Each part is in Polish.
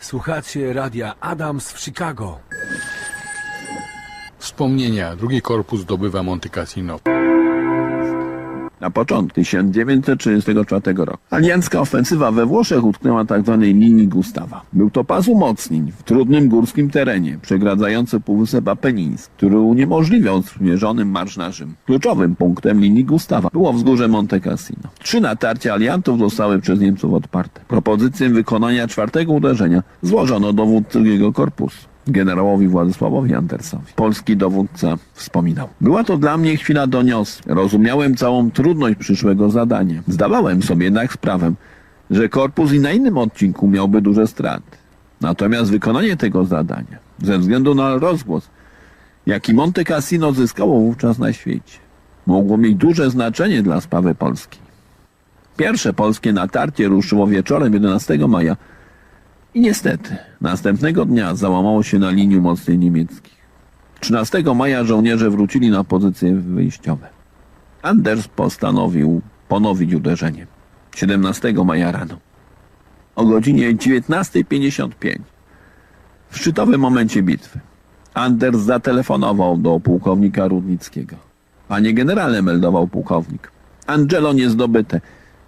Słuchacie radia Adams w Chicago. Wspomnienia. Drugi korpus zdobywa Monte Cassino. Na początku 1934 roku. Aliancka ofensywa we Włoszech utknęła tzw. linii Gustawa. Był to pas umocnień w trudnym górskim terenie, przegradzający Półwysep Apeniński, który uniemożliwiał sprzymierzonym marsz na Rzym. Kluczowym punktem linii Gustawa było wzgórze Monte Cassino. Trzy natarcia aliantów zostały przez Niemców odparte. Propozycję wykonania czwartego uderzenia złożono dowódcy drugiego korpusu generałowi Władysławowi Andersowi. Polski dowódca wspominał. Była to dla mnie chwila doniosła. Rozumiałem całą trudność przyszłego zadania. Zdawałem sobie jednak sprawę, że korpus i na innym odcinku miałby duże straty. Natomiast wykonanie tego zadania, ze względu na rozgłos, jaki Monte Cassino zyskało wówczas na świecie, mogło mieć duże znaczenie dla sprawy polskiej. Pierwsze polskie natarcie ruszyło wieczorem 11 maja i niestety, następnego dnia załamało się na linii mocnej niemieckich. 13 maja żołnierze wrócili na pozycje wyjściowe. Anders postanowił ponowić uderzenie. 17 maja rano. O godzinie 19.55 w szczytowym momencie bitwy Anders zatelefonował do pułkownika Rudnickiego. Panie generale, meldował pułkownik. Angelo niezdobyte.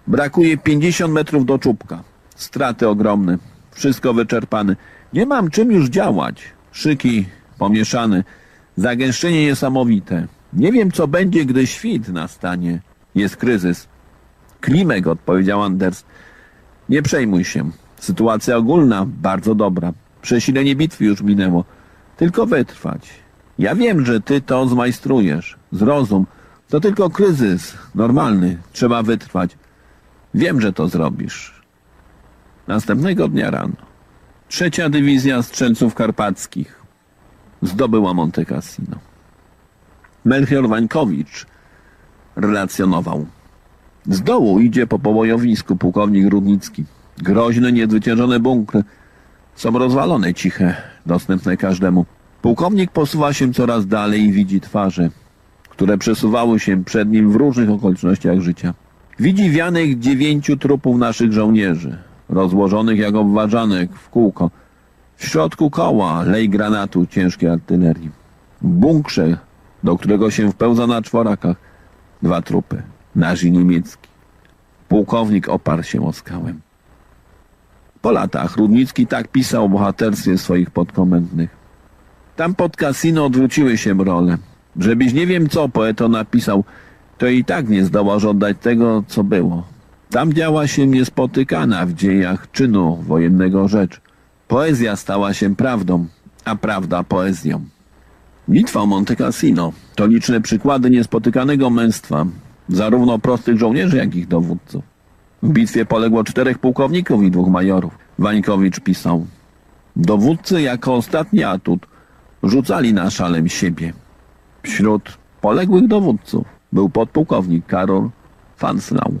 Brakuje 50 metrów do czubka. Straty ogromne. Wszystko wyczerpane. Nie mam czym już działać. Szyki pomieszane. Zagęszczenie niesamowite. Nie wiem, co będzie, gdy świt nastanie. Jest kryzys. Klimek, odpowiedział Anders. Nie przejmuj się. Sytuacja ogólna bardzo dobra. Przesilenie bitwy już minęło. Tylko wytrwać. Ja wiem, że ty to zmajstrujesz. Zrozum. To tylko kryzys. Normalny. Trzeba wytrwać. Wiem, że to zrobisz. Następnego dnia rano trzecia dywizja strzelców karpackich zdobyła Monte Cassino. Melchior Wańkowicz relacjonował. Z dołu idzie po pobojowisku pułkownik Rudnicki. Groźne, niezwyciężone bunkry są rozwalone, ciche, dostępne każdemu. Pułkownik posuwa się coraz dalej i widzi twarze, które przesuwały się przed nim w różnych okolicznościach życia. Widzi wianych dziewięciu trupów naszych żołnierzy, rozłożonych jak obważanek w kółko. W środku koła lej granatu ciężkiej artylerii. W bunkrze, do którego się wpełza na czworakach, dwa trupy, nasz i niemiecki. Pułkownik oparł się o skałę. Po latach Rudnicki tak pisał o bohaterstwie swoich podkomendnych. Tam pod kasino odwróciły się role. Żebyś nie wiem co poeto napisał, to i tak nie zdołasz oddać tego, co było. Tam działa się niespotykana w dziejach czynu wojennego rzecz. Poezja stała się prawdą, a prawda poezją. Bitwa Monte Cassino to liczne przykłady niespotykanego męstwa, zarówno prostych żołnierzy, jak i dowódców. W bitwie poległo czterech pułkowników i dwóch majorów. Wańkowicz pisał Dowódcy jako ostatni atut rzucali na szalem siebie. Wśród poległych dowódców był podpułkownik Karol Fanslau,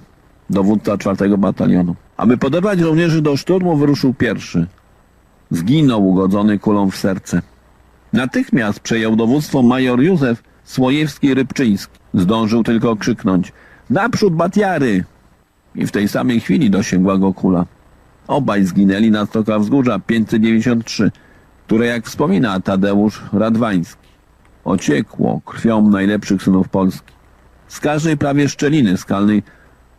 dowódca czwartego batalionu. Aby poderwać żołnierzy do szturmu wyruszył pierwszy. Zginął ugodzony kulą w serce. Natychmiast przejął dowództwo major Józef Słojewski-Rybczyński. Zdążył tylko krzyknąć Naprzód batiary! I w tej samej chwili dosięgła go kula. Obaj zginęli na stokach wzgórza 593, które jak wspomina Tadeusz Radwański, ociekło krwią najlepszych synów Polski. Z każdej prawie szczeliny skalnej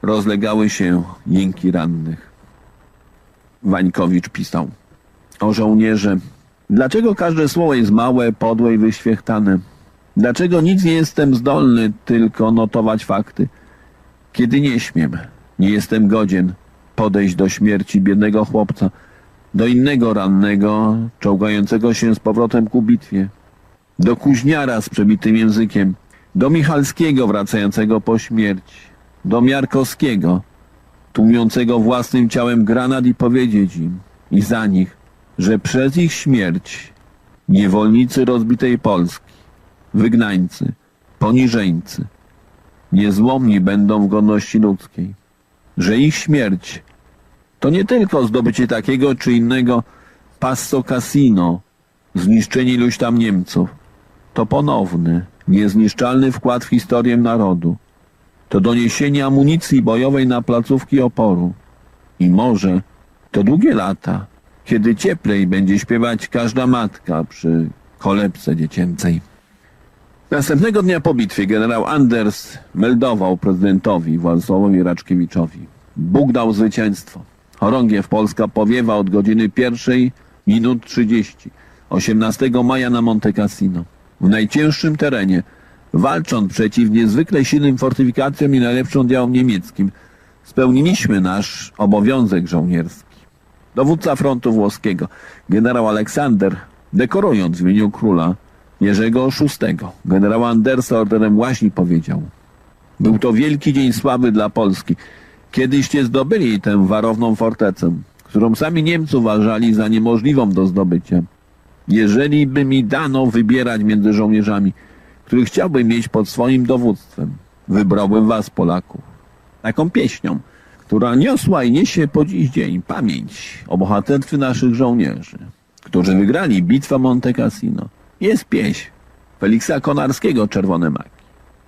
rozlegały się jęki rannych. Wańkowicz pisał o żołnierze. Dlaczego każde słowo jest małe, podłe i wyświechtane? Dlaczego nic nie jestem zdolny, tylko notować fakty? Kiedy nie śmiem, nie jestem godzien podejść do śmierci biednego chłopca, do innego rannego, czołgającego się z powrotem ku bitwie, do kuźniara z przebitym językiem, do Michalskiego wracającego po śmierć, do Miarkowskiego, tłumiącego własnym ciałem granat i powiedzieć im i za nich, że przez ich śmierć niewolnicy rozbitej Polski, wygnańcy, poniżeńcy, niezłomni będą w godności ludzkiej, że ich śmierć to nie tylko zdobycie takiego czy innego Passo Cassino, zniszczenie iluś tam Niemców, to ponowny, niezniszczalny wkład w historię narodu, to doniesienie amunicji bojowej na placówki oporu i może to długie lata, kiedy cieplej będzie śpiewać każda matka przy kolebce dziecięcej. Następnego dnia po bitwie generał Anders meldował prezydentowi Władysławowi Raczkiewiczowi. Bóg dał zwycięstwo. Chorągiew Polska powiewa od godziny pierwszej minut 30. 18 maja na Monte Cassino. W najcięższym terenie, walcząc przeciw niezwykle silnym fortyfikacjom i najlepszym oddziałom niemieckim, spełniliśmy nasz obowiązek żołnierski. Dowódca frontu włoskiego, generał Aleksander, dekorując w imieniu króla Jerzego VI, generała Andersa orderem łaźni powiedział Był to wielki dzień sławy dla Polski. Kiedyście zdobyli tę warowną fortecę, którą sami Niemcy uważali za niemożliwą do zdobycia. Jeżeli by mi dano wybierać między żołnierzami, których chciałbym mieć pod swoim dowództwem, wybrałbym was, Polaków. Taką pieśnią, która niosła i niesie po dziś dzień pamięć o bohaterstwie naszych żołnierzy, którzy wygrali bitwę Monte Cassino. Jest pieśń Feliksa Konarskiego Czerwone Maki.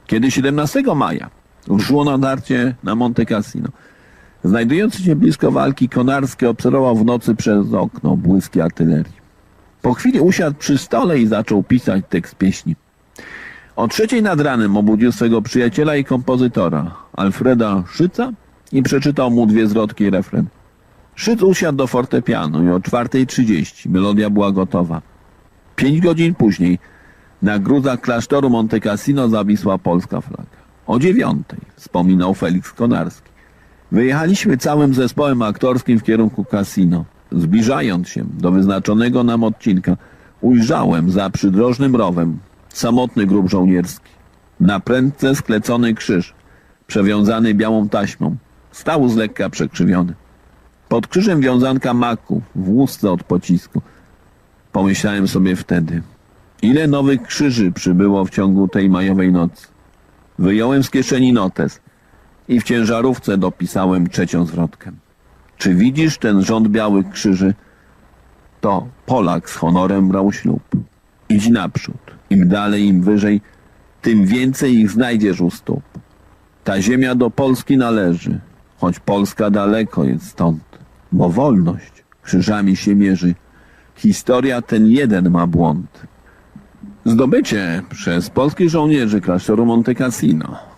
Kiedy 17 maja ruszyło nadarcie na Monte Cassino, znajdujący się blisko walki Konarski obserwował w nocy przez okno błyski artylerii. Po chwili usiadł przy stole i zaczął pisać tekst pieśni. O trzeciej nad ranem obudził swego przyjaciela i kompozytora, Alfreda Szyca i przeczytał mu dwie zwrotki i refren. Szyc usiadł do fortepianu i o 4.30 melodia była gotowa. Pięć godzin później na gruzach klasztoru Monte Cassino zawisła polska flaga. O dziewiątej wspominał Felix Konarski. Wyjechaliśmy całym zespołem aktorskim w kierunku kasino. Zbliżając się do wyznaczonego nam odcinka, ujrzałem za przydrożnym rowem samotny grób żołnierski. Na prędce sklecony krzyż, przewiązany białą taśmą, stał z lekka przekrzywiony. Pod krzyżem wiązanka maku w łusce od pocisku. Pomyślałem sobie wtedy, ile nowych krzyży przybyło w ciągu tej majowej nocy. Wyjąłem z kieszeni notes i w ciężarówce dopisałem trzecią zwrotkę. Czy widzisz ten rząd białych krzyży? To Polak z honorem brał ślub. Idź naprzód. Im dalej, im wyżej, tym więcej ich znajdziesz u stóp. Ta ziemia do Polski należy, choć Polska daleko jest stąd, bo wolność krzyżami się mierzy. Historia ten jeden ma błąd. Zdobycie przez polskich żołnierzy klasztoru Monte Cassino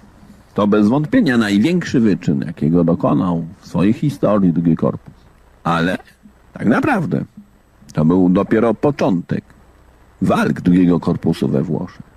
to bez wątpienia największy wyczyn, jakiego dokonał w swojej historii drugi korpus. Ale tak naprawdę to był dopiero początek walk drugiego korpusu we Włoszech.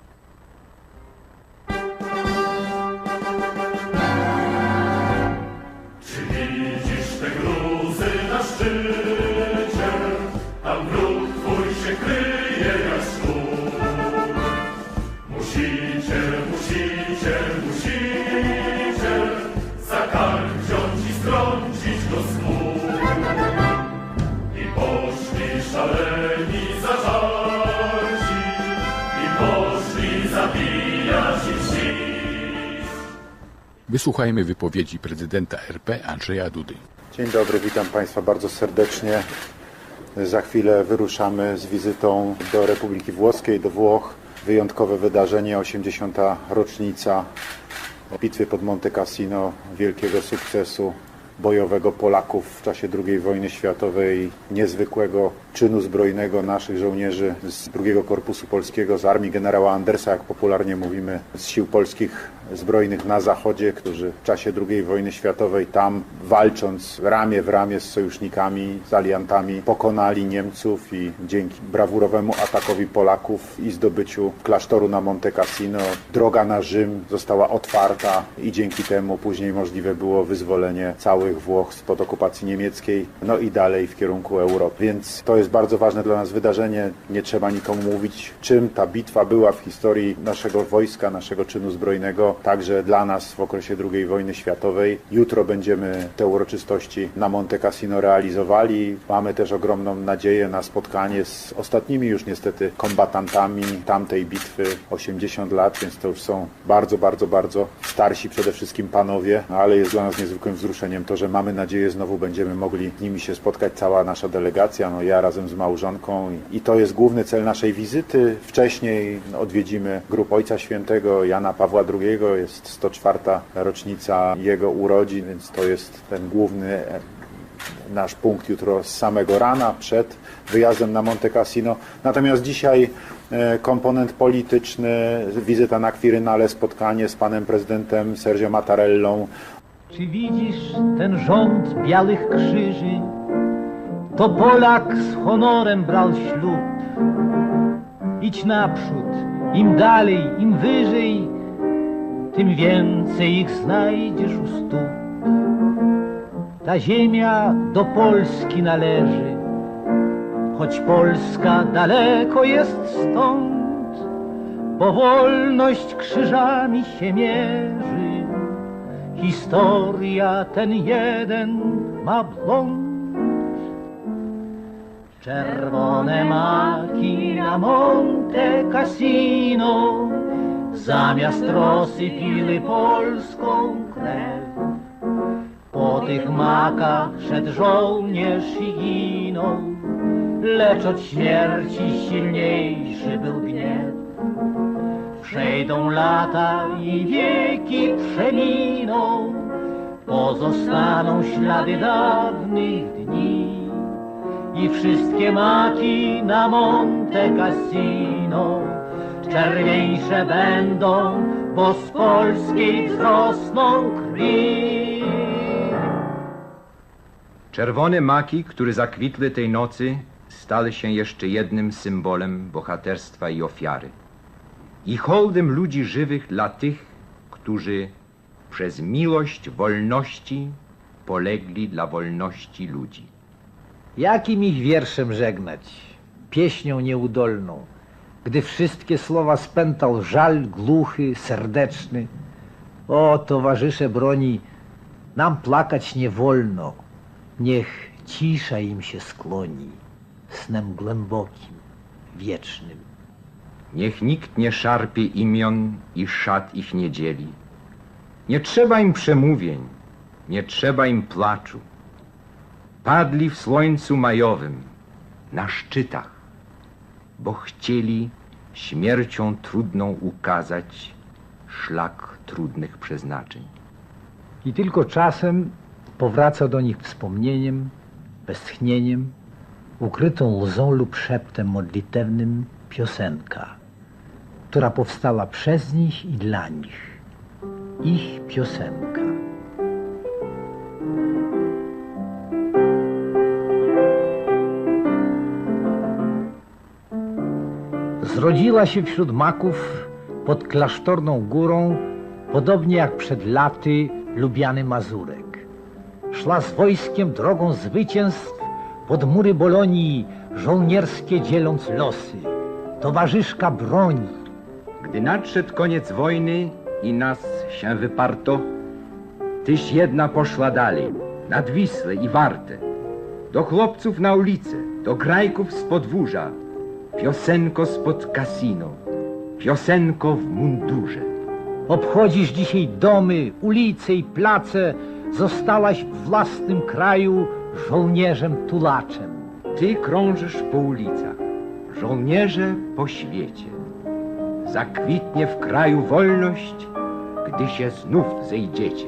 Wysłuchajmy wypowiedzi prezydenta RP Andrzeja Dudy. Dzień dobry, witam Państwa bardzo serdecznie. Za chwilę wyruszamy z wizytą do Republiki Włoskiej, do Włoch. Wyjątkowe wydarzenie, 80. rocznica bitwy pod Monte Cassino, wielkiego sukcesu bojowego Polaków w czasie II wojny światowej, niezwykłego czynu zbrojnego naszych żołnierzy z II Korpusu Polskiego, z armii generała Andersa, jak popularnie mówimy, z sił polskich zbrojnych na zachodzie, którzy w czasie II wojny światowej tam walcząc ramię w ramię z sojusznikami, z aliantami pokonali Niemców i dzięki brawurowemu atakowi Polaków i zdobyciu klasztoru na Monte Cassino droga na Rzym została otwarta i dzięki temu później możliwe było wyzwolenie całych Włoch spod okupacji niemieckiej, no i dalej w kierunku Europy. Więc to jest bardzo ważne dla nas wydarzenie. Nie trzeba nikomu mówić, czym ta bitwa była w historii naszego wojska, naszego czynu zbrojnego, także dla nas w okresie II wojny światowej. Jutro będziemy te uroczystości na Monte Cassino realizowali. Mamy też ogromną nadzieję na spotkanie z ostatnimi już niestety kombatantami tamtej bitwy 80 lat, więc to już są bardzo, bardzo, bardzo starsi przede wszystkim panowie, no ale jest dla nas niezwykłym wzruszeniem to, że mamy nadzieję znowu będziemy mogli nimi się spotkać, cała nasza delegacja, no ja razem z małżonką i, to jest główny cel naszej wizyty. Wcześniej odwiedzimy grup Ojca Świętego Jana Pawła II, jest 104. rocznica jego urodzin, więc to jest ten główny nasz punkt jutro z samego rana, przed wyjazdem na Monte Cassino. Natomiast dzisiaj e, komponent polityczny, wizyta na Kwirynale, spotkanie z panem prezydentem Sergio Mattarellą, Czy widzisz ten rząd białych krzyży? To Polak z honorem brał ślub. Idź naprzód, im dalej, im wyżej, tym więcej ich znajdziesz u stóp. Ta ziemia do Polski należy, choć Polska daleko jest stąd, bo wolność krzyżami się mierzy. Historia ten jeden ma blond. Czerwone maki na Monte Cassino. Zamiast rosy piły polską krew. Po tych makach szedł żołnierz i ginął. Lecz od śmierci silniejszy był gniew Przejdą lata i wieki przeminą, pozostaną ślady dawnych dni i wszystkie maki na Monte Cassino czerwieńsze będą, bo z polskiej wzrosną krwi. Czerwone maki, które zakwitły tej nocy, stały się jeszcze jednym symbolem bohaterstwa i ofiary. I hołdem ludzi żywych dla tych, którzy przez miłość wolności polegli dla wolności ludzi. Jakim ich wierszem żegnać? Pieśnią nieudolną, gdy wszystkie słowa spętał żal głuchy, serdeczny. O, towarzysze broni, nam plakać nie wolno, niech cisza im się skłoni, snem głębokim, wiecznym. Niech nikt nie szarpie imion i szat ich nie dzieli. Nie trzeba im przemówień, nie trzeba im placzu. Padli w słońcu majowym, na szczytach, bo chcieli śmiercią trudną ukazać szlak trudnych przeznaczeń. I tylko czasem powraca do nich wspomnieniem, westchnieniem, ukrytą łzą lub szeptem modlitewnym piosenka, która powstała przez nich i dla nich. Ich piosenka. Zrodziła się wśród maków pod klasztorną górą, podobnie jak przed laty lubiany Mazurek. Szła z wojskiem drogą zwycięstw pod mury Bolonii, żołnierskie dzieląc losy. Towarzyszka broni, Gdy nadszedł koniec wojny i nas się wyparto, tyś jedna poszła dalej, nad Wisłę i Wartę, do chłopców na ulicę, do grajków z podwórza, piosenko spod kasino, piosenko w mundurze. obchodzisz dzisiaj domy, ulice i place, zostałaś w własnym kraju żołnierzem tulaczem. Ty krążysz po ulicach, żołnierze po świecie. Zakwitnie w kraju wolność, gdy się znów zejdziecie.